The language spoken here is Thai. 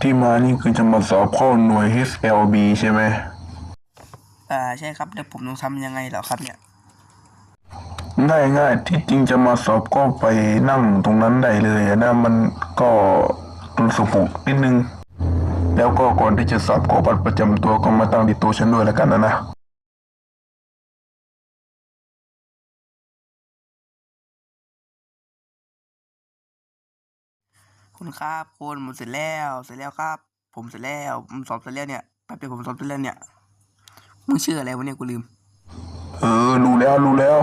ที่มานี่คือจะมาสอบเข้าหน่วย HLB ใช่ไหมอ่าใช่ครับแล้วผมต้องทำยังไงเหรอครับเนี่ย ง่ายง่ายๆที่จริงจะมาสอบก็ไปนั่งตรงนั้นได้เลยอะนะมันก็ตุนสุปุกนิดนึง แล้วก็ก่อนที่จะสอบก็บัตรประจำตัวก็มาตั้งติดตัวฉันด้วยแล้วกันนะนะ คุณครับคุณผมเสร็จแล้วเสร็จแล้วครับ ผมเสร็จแล้วผมสอบเสร็จแล้วเนี่ยแป๊บเดียวผมสอบเสร็จแล้วเนี่ยมึงชื่ออะไรวะเนี่ยกูลืม เออรู้แล้วรู้แล้ว